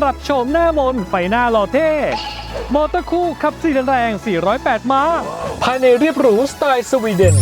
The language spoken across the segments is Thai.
ปรับโฉมหน้ามนไฟหน้าหล่อเท่ มอเตอร์คู่ขับสี่แรง 408 ม้า ภายในเรียบหรูสไตล์สวีเดน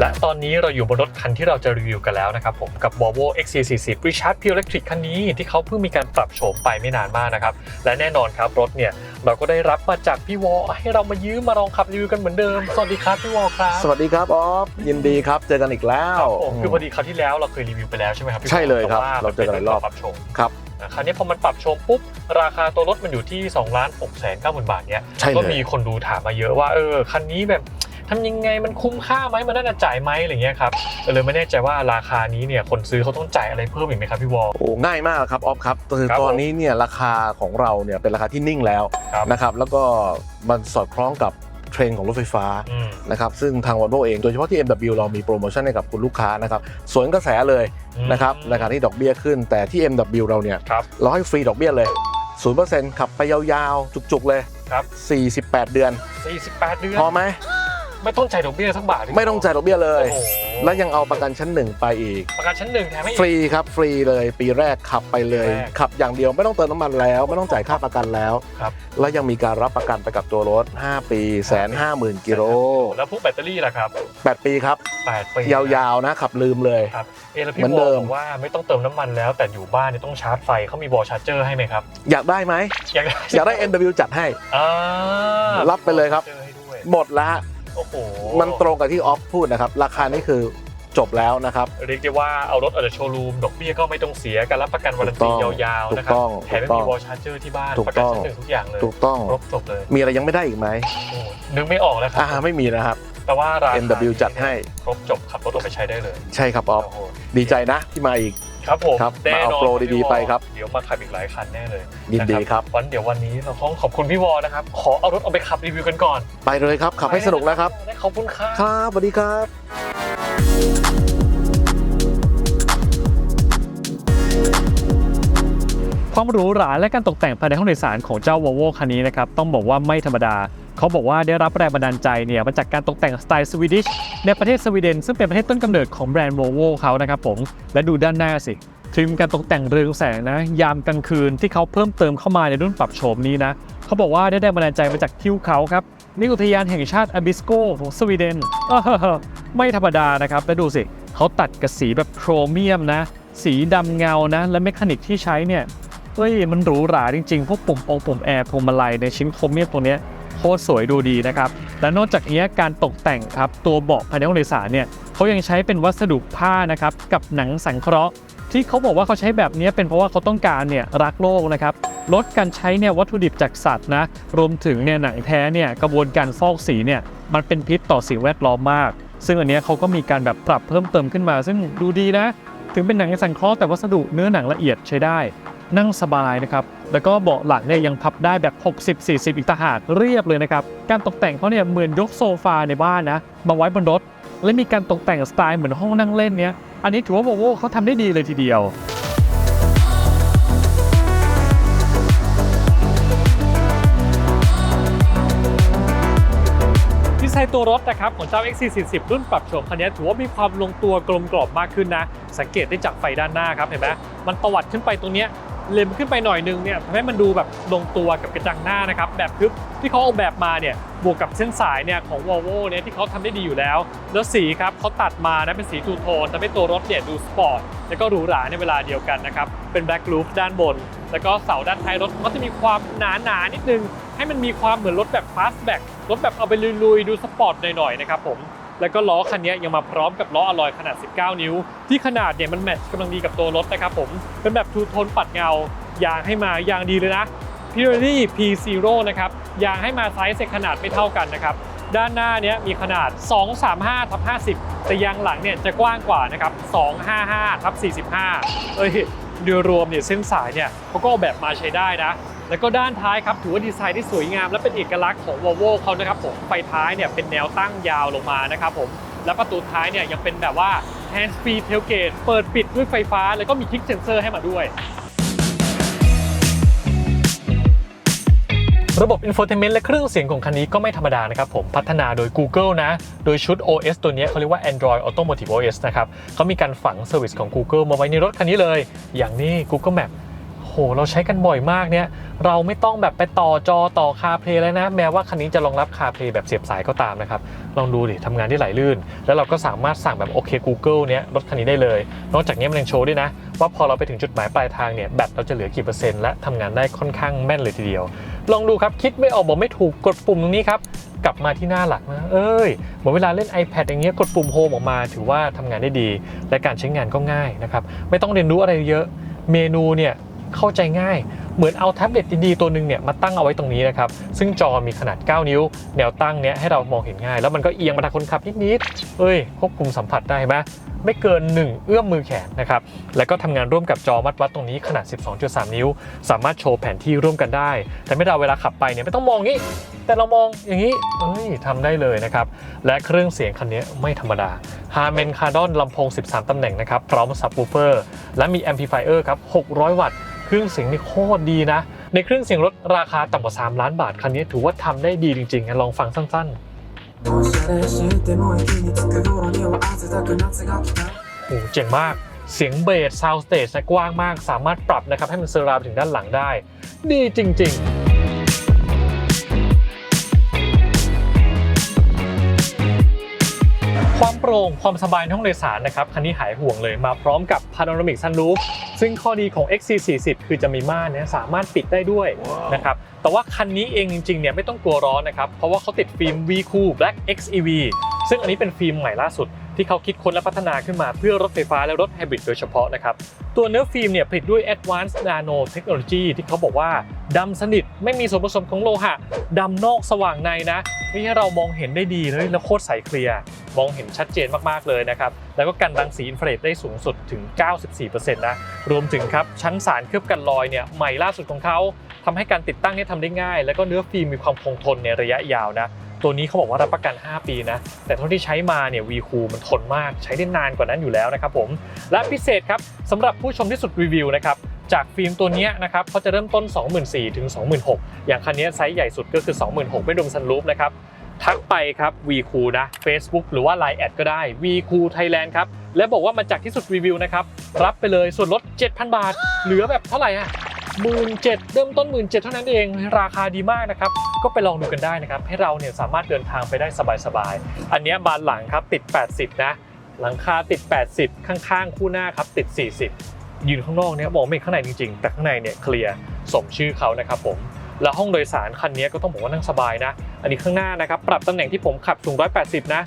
และตอนนี้เราอยู่บนรถคันที่เราจะรีวิวกันแล้วนะครับผมกับ Volvo XC40 Recharge Pure Electric คันนี้ที่เขาเพิ่งมีการปรับโฉมไปไม่นานมากนะครับ และแน่นอนครับรถเนี่ย เราก็ได้รับมาจากพี่วอให้เรามายืมมาลองขับรีวิวกันเหมือนเดิม สวัสดีครับพี่วอครับสวัสดีครับออฟยินดีครับ เจอกันอีกแล้คว รับผมคือพอดีคราวที่แล้วเราเคยรีวิวไปแล้วใช่ไหมครับพี่วอใช่เลยครับแต่ว่าเราเจอกันหลายรอบปรับโฉมครับนะคราวนี้พอมันปรับโฉมปุ๊บราคาตัวรถมันอยู่ที่2ล้าน6แสน9หมื่นบาทเนี้ยใช่เลย ก็มีคนดูถามมาเยอะว่าเออคันนี้แบบ ทำยังไงมันคุ้มค่าไหมมันน่าจะจ่ายไหมอะไรเงี้ยครับเออเลยไม่แน่ใจว่าราคานี้เนี่ยคนซื้อเขาต้องจ่ายอะไรเพิ่มอีกไหมครับพี่วอลโอ้ง่ายมากครับออฟครับคือครับตอนนี้เนี่ยราคาของเราเนี่ยเป็นราคาที่นิ่งแล้วครับนะครับแล้วก็มันสอดคล้องกับเทรนด์ของรถไฟฟ้าอืมนะครับซึ่งทาง Volvo เองโดยเฉพาะที่ MW เรามีโปรโมชั่นให้กับคุณลูกค้านะครับสวนกระแสเลยอืมนะครับในการที่ดอกเบี้ยขึ้น แต่ที่ MW เราเนี่ยครับเราให้ฟรีดอกเบี้ยเลย0%ขับไปยาวๆ จุกๆเลยครับ48 เดือน 48 เดือน พอไหม ไม่ต้องจ่ายดอกเบี้ยสักบาทพี่วไม่ต้องจ่ายดอกเบี้ยเลย โอ้โหและยังเอาประกันชั้นหนึ่งไปอีก ประกันชั้นหนึ่งแถมให้อีกฟรีครับฟรีเลยปีแรกขับไปเลย ปีแรกขับอย่างเดียวไม่ต้องเติมน้ำมันแล้ว ไม่ต้องจ่ายค่าประกันแล้ว ครับ แล้วยังมีการรับประกันไปกับตัวรถ 5 ปีแสนห้าหมื่นกิโลแล้วพวกแบตเตอรี่ล่ะครับ8 ปีครับ8ปียาวๆนะขับลืมเลยครับเอะแล้วพี่เหมือนวเดิอลม บอกว่าไม่ต้องเติมน้ำมันแล้ว แต่อยู่บ้านเนี่ยต้องชาร์จไฟเขามีบอลชาร์จเจอร์ให้ไหมครับอยากได้ไหมอยากได้อยากได้ MW จัดให้ อ่ารับไปเลยครับชาจอให้ด้วยหมดละ โอ้โหมันตรงกับที่ออฟพูดนะครับ ราคานี้คือจบแล้วนะครับ เรียกได้ว่าเอารถออกจากโชว์รูมดอกเบี้ยก็ไม่ต้องเสียการรับประกันวารันตีถูกต้องยาวๆนะครัถูกต้องแถมยังถูกต้มีองวอลชาร์จเจอร์ที่บ้านถูกประกันต้องชั้นหนึ่งทุกอย่างเลยถูกต้องครบจบเลย มีอะไรยังไม่ได้อีกไหมโอ้นึกไม่ออกแล้วครัอ่าไม่มีนะครับแต่ว่าราคา MW จัดให้ครบจบขับรถออกไปใช้ได้เลย ใช่ครับออฟโอ้โหดีใจนะที่มาอีก ครับผมครับแน่นอนมาเอาโปรดีๆไปครับ เดี๋ยวมาขับอีกหลายคันแน่เลยยินดีครับวันเดี๋ยววันนี้เราต้องขอบคุณพี่วอลนะครับ ขอเอารถเอาไปขับรีวิวกันก่อน ไปเลยครับ ขับให้สนุกนะครับได้ขอบคุณครับครับสวัสดีครับความหรูหราและการตกแต่งภายในห้องโดยสารของเจ้า Volvo คันนี้นะครับ ต้องบอกว่าไม่ธรรมดา เขาบอกว่าได้รับแรงบันดาลใจเนี่ยมาจากการตกแต่งสไตล์สวีดิชในประเทศสวีเดนซึ่งเป็นประเทศต้นกำเนิดของแบรนด์ Volvo เขานะครับผม และดูด้านหน้าสิทริมการตกแต่งเรืองแสงนะ ยามกลางคืนที่เขาเพิ่มเติมเข้ามาในรุ่นปรับโฉมนี้นะเขาบอกว่าได้แรงบันดาลใจมาจากทิวเขาครับนี่อุทยานแห่งชาติอบิสโกของสวีเดนไม่ธรรมดานะครับแล้วดูสิเขาตัดกับสีแบบโครเมียมนะ สีดำเงานะ และเมคานิกที่ใช้เนี่ยเฮ้ยมันหรูหราจริงๆ พวกปุ่มองปุ่มแอร์พวงมาลัยในชิ้นโครเมียมตัวเนี้ คตรสวยดูดีนะครับ และนอกจากนี้การตกแต่งครับตัวเบาะภายในห้องโดยสารเนี่ยเขายังใช้เป็นวัสดุผ้านะครับกับหนังสังเคราะห์ ที่เขาบอกว่าเขาใช้แบบนี้เป็นเพราะว่าเขาต้องการเนี่ยรักโลกนะครับลดการใช้เนี่ยวัตถุดิบจากสัตว์นะรวมถึงเนี่ยหนังแท้เนี่ยกระบวนการฟอกสีเนี่ยมันเป็นพิษต่อสิ่งแวดล้อมมาก ซึ่งอันนี้เขาก็มีการแบบปรับเพิ่มเติมขึ้นมา ซึ่งดูดีนะ ถึงเป็นหนังสังเคราะห์แต่วัสดุเนื้อหนังละเอียดใช้ได้ นั่งสบายนะครับ แล้วก็เบาะหลังเนี่ยยังพับได้แบบ 60-40 อีกต่างหากเรียบเลยนะครับ การตกแต่งเขาเนี่ยเหมือนยกโซฟาในบ้านนะ มาไว้บนรถ และมีการตกแต่งสไตล์เหมือนห้องนั่งเล่นเนี้ย อันนี้ถือว่าโวโวเขาทำได้ดีเลยทีเดียว ตัวรถนะครับของเจ้า XC40 รุ่นปรับโฉมคันนี้ถือว่ามีความลงตัวกลมกล่อมมากขึ้นนะ สังเกตได้จากไฟด้านหน้าครับเห็นไหมมันตวัดขึ้นไปตรงนี้เลมขึ้นไปหน่อยนึงเนี่ยทำให้มันดูแบบลงตัวกับกระจังหน้านะครับแบบทึบที่เขาออกแบบมาเนี่ยบวกกับเส้นสายเนี่ยของ Volvo เนี่ยที่เขาทำได้ดีอยู่แล้ว แล้วสีครับเขาตัดมานะเป็นสีทูโทนทำให้ตัวรถเนี่ยดูสปอร์ตแล้วก็หรูหราในเวลาเดียวกันนะครับเป็นแบ็ k ลูฟด้านบน แล้วก็เสาด้านท้ายรถก็จะมีความหนาๆนิดนึง ให้มันมีความเหมือนรถแบบฟาสแบ็กรถแบบเอาไปลุยๆ ดูสปอร์ตหน่อยๆนะครับผมแล้วก็ล้อคันนี้ยังมาพร้อมกับล้ออลอยขนาด 19 นิ้ว ที่ขนาดเนี่ยมันแมทช์กำลังดีกับตัวรถนะครับผมเป็นแบบทูโทนปัดเงายางให้มายางดีเลยนะ Pirelli P0 นะครับยางให้มาไซส์เซ็ขนาดไม่เท่ากันนะครับด้านหน้าเนี้ยมีขนาด 235ทับ50 แต่ยางหลังเนี่ยจะกว้างกว่านะครับ 255ทับ45 เอ้ยโดยรวมเนี่ยเส้นสายเนี่ยเขาก็ออกแบบมาใช้ได้นะ แล้วก็ด้านท้ายครับถือว่าดีไซน์ที่สวยงาม และเป็นเอกลักษณ์ของ Volvo เขานะครับผมไฟท้ายเนี่ยเป็นแนวตั้งยาวลงมานะครับผมและประตูท้ายเนี่ยยังเป็นแบบว่า hands free tailgate เปิดปิดด้วยไฟฟ้า แล้วก็มี kick sensor ให้มาด้วย ระบบ infotainment และเครื่องเสียงของคันนี้ก็ไม่ธรรมดานะครับผมพัฒนาโดย Google นะ โดยชุด OS ตัวนี้เขาเรียกว่า Android Automotive OS นะครับเขามีการฝังเซอร์วิสของ Google มาไว้ในรถคันนี้เลย อย่างนี้ Google Map โห เราใช้กันบ่อยมากเนี่ย เราไม่ต้องแบบไปต่อจอต่อ CarPlay แล้วนะ แม้ว่าคันนี้จะรองรับ CarPlay แบบเสียบสายก็ตามนะครับ ลองดูดิทำงานได้ไหลลื่น แล้วเราก็สามารถสั่งแบบโอเค Google เนี้ยรถคันนี้ได้เลย นอกจากนี้มันยังโชว์ด้วยนะ ว่าพอเราไปถึงจุดหมายปลายทางเนี่ยแบตเราจะเหลือกี่เปอร์เซ็นต์และทำงานได้ค่อนข้างแม่นเลยทีเดียว ลองดูครับคิดไม่ออกบอกไม่ถูกกดปุ่มตรงนี้ครับกลับมาที่หน้าหลักนะ เอ้ย เหมือนเวลาเล่น iPad อย่างเงี้ย กดปุ่มโฮมออกมาถือว่าทำงานได้ดี และการใช้งานก็ง่ายนะครับ ไม่ต้องเรียนรู้อะไรเยอะ เมนูเนี่ย เข้าใจง่าย เหมือนเอาแท็บเล็ตดีๆตัวหนึ่งเนี่ยมาตั้งเอาไว้ตรงนี้นะครับ ซึ่งจอมีขนาด 9 นิ้ว แนวตั้งเนี่ยให้เรามองเห็นง่าย แล้วมันก็เอียงมาทางคนขับนิดๆเอ้ยควบคุมสัมผัสได้ไหมไม่เกิน 1 เอื้อมมือแขนนะครับ แล้วก็ทำงานร่วมกับจอมัดวัดตรงนี้ขนาด 12.3 นิ้ว สามารถโชว์แผนที่ร่วมกันได้ แต่ไม่เราเวลาขับไปเนี่ยไม่ต้องมองงี้ แต่เรามองอย่างนี้ เอ้ยทำได้เลยนะครับ และเครื่องเสียงคันนี้ไม่ธรรมดา h a r m a n Kardon ลำโพง 13 ตำแหน่งนะครับ พร้อม Subwoofer และมี Amplifier ครับ 600 วัตต์ ครื่องเสียงนี่โคตรดีนะ ในเครื่องเสียงรถราคาต่ำกว่า 3 ล้านบาท คันนี้ถือว่าทำได้ดีจริงๆลองฟังสั้นๆโอ้เจ๋งมากเสียงเบสซาวสเตจกว้างมาก สามารถปรับนะครับให้มันเซอร์ราวถึงด้านหลังได้ ดีจริง ๆ ความโปร่งความสบายในห้องโดยสารนะครับคันนี้หายห่วงเลยมาพร้อมกับ Panoramic Sunroof ซึ่งข้อดีของ XC40 คือจะมีม่านเนี่ยสามารถปิดได้ด้วยนะครับแต่ว่าคันนี้เองจริงๆเนี่ยไม่ต้องกลัวร้อนนะครับเพราะว่าเขาติดฟิล์ม V Cool Black XEV ซึ่งอันนี้เป็นฟิล์มใหม่ล่าสุด ที่เขาคิดค้นและพัฒนาขึ้นมาเพื่อรถไฟฟ้าและรถไฮบริดโดยเฉพาะนะครับตัวเนื้อฟิล์มเนี่ยผลิตด้วย Advanced Nano Technology ที่เขาบอกว่าดำสนิทไม่มีส่วนผสมของโลหะดำนอกสว่างในนะไม่ให้เรามองเห็นได้ดีเลยแล้วโคตรใสเคลียร์ มองเห็นชัดเจนมากๆเลยนะครับ แล้วก็กันรังสีอินฟราเรดได้สูงสุดถึง 94%นะ รวมถึงครับชั้นสารเคลือบกันรอยเนี่ยใหม่ล่าสุดของเขาทำให้การติดตั้งเนี่ยทำได้ง่าย แล้วก็เนื้อฟิล์มมีความคงทนในระยะยาวนะตัวนี้เขาบอกว่ารับประกัน 5 ปีนะ แต่เท่าที่ใช้มาเนี่ยวีคูมันทนมาก ใช้ได้นานกว่านั้นอยู่แล้วนะครับผม และพิเศษครับสำหรับผู้ชมที่สุดรีวิวนะครับ จากฟิล์มตัวนี้นะครับเขาจะเริ่มต้น 24,000 ถึง 26,000 อย่างคันนี้ไซส์ใหญ่สุดก็คือ 26,000 ไม่รวมซันรูฟนะครับ ทักไปครับ v c o o นะ Facebook หรือว่า Line แอดก็ได้ v c o o Thailand ครับ และบอกว่ามาจากที่สุดรีวิวนะครับ รับไปเลยส่วนลด 7,000 บาท เหลือแบบเท่าไหร่อะหมื่นเจ็ดเริ่มต้นหมื่นเจ็ดเท่านั้นเองราคาดีมากนะครับ ก็ไปลองดูกันได้นะครับ ให้เราเนี่ยสามารถเดินทางไปได้สบายๆ อันนี้บานหลังครับติด 80 นะ หลังคาติด 80 ข้างๆ คู่หน้าครับติด 40 ยืนข้างนอกเนี่ยมองไม่เห็นข้างในจริงๆ แต่ข้างในเนี่ยเคลียร์สมชื่อเขานะครับผม แล้วห้องโดยสารคันนี้ก็ต้องบอกว่านั่งสบายนะ อันนี้ข้างหน้านะครับ ปรับตำแหน่งที่ผมขับสูง 180 นะ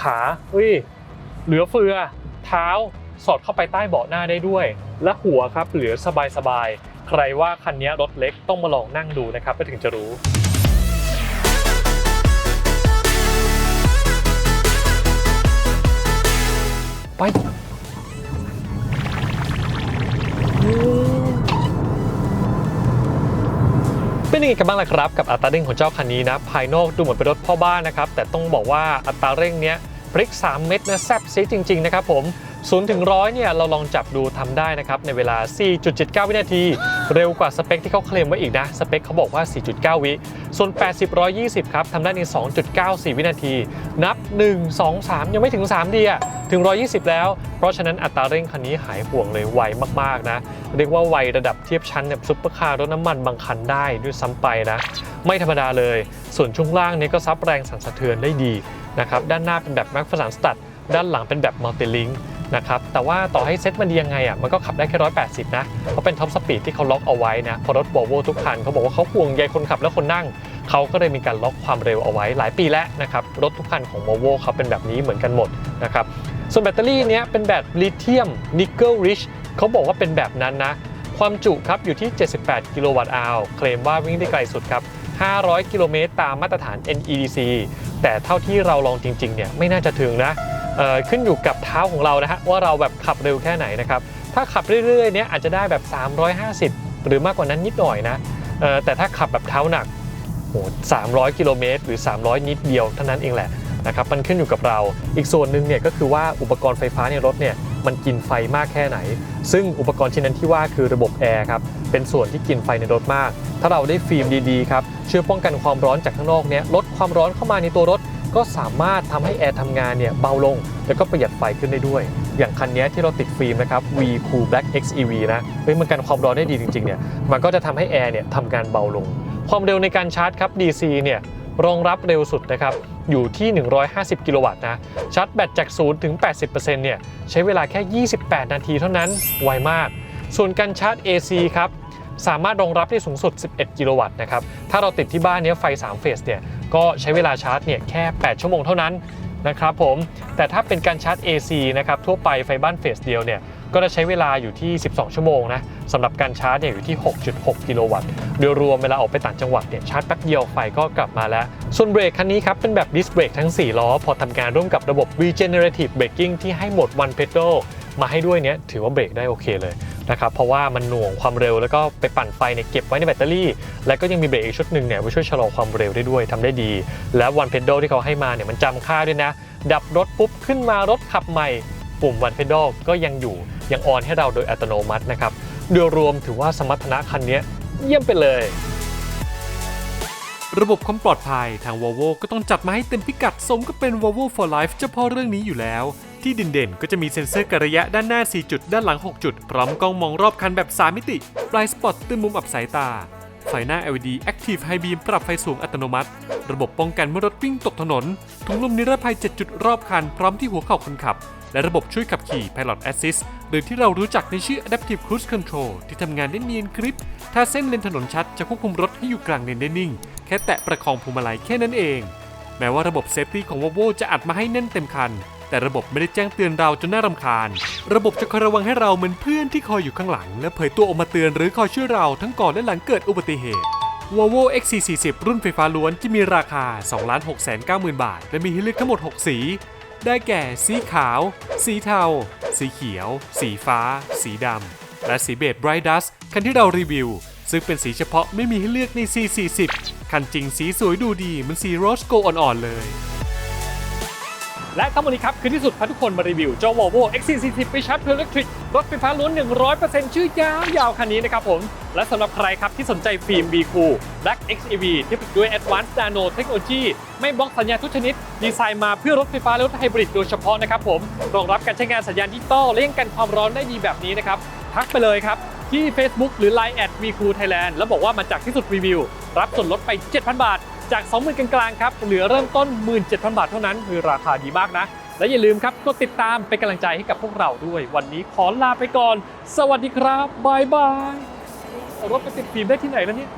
ขาเฮ้ยเหลือเฟือ เท้าสอดเข้าไปใต้เบาะหน้าได้ด้วย และหัวครับเหลือสบายๆ ใครว่าคันนี้รถเล็กต้องมาลองนั่งดูนะครับก็ถึงจะรู้ไป เป็นยังไงกันบ้างล่ะครับกับอัตราเร่งของเจ้าคันนี้นะภายนอกดูเหมือนเป็นรถพ่อบ้านนะครับแต่ต้องบอกว่าอัตราเร่งเนี้ยพริก 3 เม็ดนะแซบซีจริงๆนะครับผม 0ถึงร้อยเนี่ยเราลองจับดูทำได้นะครับในเวลา 4.79 วินาที เร็วกว่าสเปคที่เขาเคลมไว้อีกนะสเปคเขาบอกว่า 4.9 วิส่วน 80 120 ครับทำได้ใน 2.94 วินาที นับ 1 2 3 ยังไม่ถึง3ดีอะถึง 120 แล้ว เพราะฉะนั้นอัตราเร่งคันนี้หายห่วงเลยไวมากๆนะ เรียกว่าไวระดับเทียบชั้นเนี่ยซุปเปอร์คาร์รถน้ำมันบางคันได้ด้วยซ้ำไปนะ ไม่ธรรมดาเลย ส่วนช่วงล่างเนี่ยก็ซับแรงสั่นสะเทือนได้ดีนะครับด้านหน้าเป็นแบบแม็กฟ r สันสตัดด้านหลังเป็นแบบมัลติลิง นะครับแต่ว่าต่อให้เซ็ตมันดียังไงอะมันก็ขับได้แค่ 180 นะเพราะเป็นท็อปสปีดที่เขาล็อกเอาไว้นะพอรถ Volvo ทุกคันเขาบอกว่าเขาห่วงใยคนขับและคนนั่ง เขาก็เลยมีการล็อกความเร็วเอาไว้หลายปีแล้วนะครับรถทุกคันของ Volvo เขาเป็นแบบนี้เหมือนกันหมดนะครับส่วนแบตเตอรี่เนี้ยเป็นแบบลิเธียมนิกเกิลริชเขาบอกว่าเป็นแบบนั้นนะความจุครับอยู่ที่ 78 กิโลวัตต์อาวเคลมว่าวิ่งได้ไกลสุดครับ 500 กิโลเมตรตามมาตรฐาน NEDC แต่เท่าที่เราลองจริงๆเนี่ยไม่น่าจะถึงนะ ขึ้นอยู่กับเท้าของเรานะฮะว่าเราแบบขับเร็วแค่ไหนนะครับถ้าขับเรื่อยๆเนี่ยอาจจะได้แบบ 350 หรือมากกว่านั้นนิดหน่อยนะแต่ถ้าขับแบบเท้าหนักโห300 กิโลเมตรหรือ 300 นิดเดียวเท่านั้นเองแหละนะครับมันขึ้นอยู่กับเรา อีกส่วนหนึ่งเนี่ยก็คือว่าอุปกรณ์ไฟฟ้าในรถเนี่ยมันกินไฟมากแค่ไหน ซึ่งอุปกรณ์ชิ้นนั้นที่ว่าคือระบบแอร์ครับ เป็นส่วนที่กินไฟในรถมาก ถ้าเราได้ฟิล์มดีๆครับช่วยป้องกันความร้อนจากข้างนอกเนี่ยลดความร้อนเข้ามาในตัวรถ ก็สามารถทำให้แอร์ทำงานเนี่ยเบาลง แล้วก็ประหยัดไฟขึ้นได้ด้วย อย่างคันนี้ที่เราติดฟิล์มนะครับ V Cool Black XEV นะเฮ้ยมันกันความร้อนได้ดีจริงๆเนี่ยมันก็จะทำให้แอร์เนี่ยทำงานเบาลง ความเร็วในการชาร์จครับ DC เนี่ยรองรับเร็วสุดนะครับอยู่ที่ 150 กิโลวัตต์นะชาร์จแบตจาก 0 ถึง 80%เนี่ยใช้เวลาแค่ 28 นาทีเท่านั้นไวมาก ส่วนการชาร์จ AC ครับ สามารถรองรับได้สูงสุด 11 กิโลวัตต์นะครับ ถ้าเราติดที่บ้านเนี้ยไฟ 3 เฟสเนี่ย ก็ใช้เวลาชาร์จเนี่ยแค่ 8 ชั่วโมงเท่านั้นนะครับผม แต่ถ้าเป็นการชาร์จ AC นะครับทั่วไปไฟบ้านเฟสเดียวเนี่ยก็จะใช้เวลาอยู่ที่ 12 ชั่วโมงนะสำหรับการชาร์จเนี่ยอยู่ที่ 6.6 กิโลวัตต์ โดยรวมเวลาออกไปต่างจังหวัดเนี่ยชาร์จแป๊บเดียวไฟก็กลับมาแล้ว ส่วนเบรกคันนี้ครับ เป็นแบบดิสเบรกทั้ง 4 ล้อ พอทำงานร่วมกับระบบ regenerative braking ที่ให้หมด one pedal มาให้ด้วยเนี่ยถือว่าเบรกได้โอเคเลย นะครับเพราะว่ามันหน่วงความเร็วแล้วก็ไปปั่นไฟเนี่ยเก็บไว้ในแบตเตอรี่ แล้วก็ยังมีเบรกอีกชุดหนึ่งเนี่ยไว้ช่วยชะลอความเร็วได้ด้วยทำได้ดี และ one pedal ที่เขาให้มาเนี่ยมันจำค่าด้วยนะ ดับรถปุ๊บขึ้นมารถขับใหม่ปุ่ม one pedal ก็ยังอยู่ยังออนให้เราโดยอัตโนมัตินะครับโดยรวมถือว่าสมรรถนะคันนี้เยี่ยมไปเลย ระบบความปลอดภัยทาง Volvo ก็ต้องจัดมาให้เต็มพิกัดสมกับเป็น Volvo for Life เฉพาะเรื่องนี้อยู่แล้ว ที่เด่นๆก็จะมีเซ็นเซอร์กระยะด้านหน้า 4 จุด ด้านหลัง 6 จุด พร้อมกล้องมองรอบคันแบบ 3 มิติ ปลายสปอตตือนมุมอับสายตา ไฟหน้า LED Active High Beam ปรับไฟสูงอัตโนมัติ ระบบป้องกันเมื่อรถวิ่งตกถนน ถุงลมนิรภัย 7 จุดรอบคัน พร้อมที่หัวเข่าคนขับ และระบบช่วยขับขี่ Pilot Assist หรือที่เรารู้จักในชื่อ Adaptive Cruise Control ที่ทำงานได้เนียนกริบ ถ้าเส้นเลนถนนชัดจะควบคุมรถให้อยู่กลางเลนได้นิ่ง แค่แตะประคองพวงมาลัยแค่นั้นเอง แม้ว่าระบบเซฟตี้ของ Volvo จะอัดมาให้แน่นเต็มคัน แต่ระบบไม่ได้แจ้งเตือนเราจนน่ารำคาญ ระบบจะคอยระวังให้เราเหมือนเพื่อนที่คอยอยู่ข้างหลัง และเผยตัวออกมาเตือนหรือคอยช่วยเราทั้งก่อนและหลังเกิดอุบัติเหตุ Volvo XC40 รุ่นไฟฟ้าล้วนที่มีราคา 2,690,000 บาท และมีให้เลือกทั้งหมด 6 สี ได้แก่ สีขาว สีเทา สีเขียว สีฟ้า สีดำ และสีเบจ Bright Dust คันที่เรารีวิว ซึ่งเป็นสีเฉพาะไม่มีให้เลือกใน C40 คันจริงสีสวยดูดีมันสีโรสโกอ่อนๆเลย และทั้งหมดนี้ครับ คือที่สุดพาทุกคนมารีวิวเจ้า Volvo XC40 ไปชาร์จเพล Electric รถไฟฟ้าล้วน 100%ชื่อยาวยาวคันนี้นะครับผม และสำหรับใครครับที่สนใจฟิล์ม B Cool Black XEV ที่ผลิตด้วย Advanced Nano Technology ไม่บล็อกสัญญาณทุกชนิด ดีไซน์มาเพื่อรถไฟฟ้าและรถไฮบริดโดยเฉพาะนะครับผมรองรับการใช้งานสัญญาณดิจิตอลและยังกันความร้อนได้ดีแบบนี้นะครับทักไปเลยครับที่ Facebook หรือ Line at v c o o Thailand แล้วบอกว่ามาจากที่สุดรีวิวรับส่วนลดไป 7,000 บาท จาก 20,000กลางๆครับเหลือเริ่มต้น 17,000 บาทเท่านั้นคือราคาดีมากนะ และอย่าลืมครับกดติดตามเป็นกำลังใจให้กับพวกเราด้วย วันนี้ขอลาไปก่อน สวัสดีครับบายบายรถไปติดฟิล์มได้ที่ไหนแล้วเนี่ย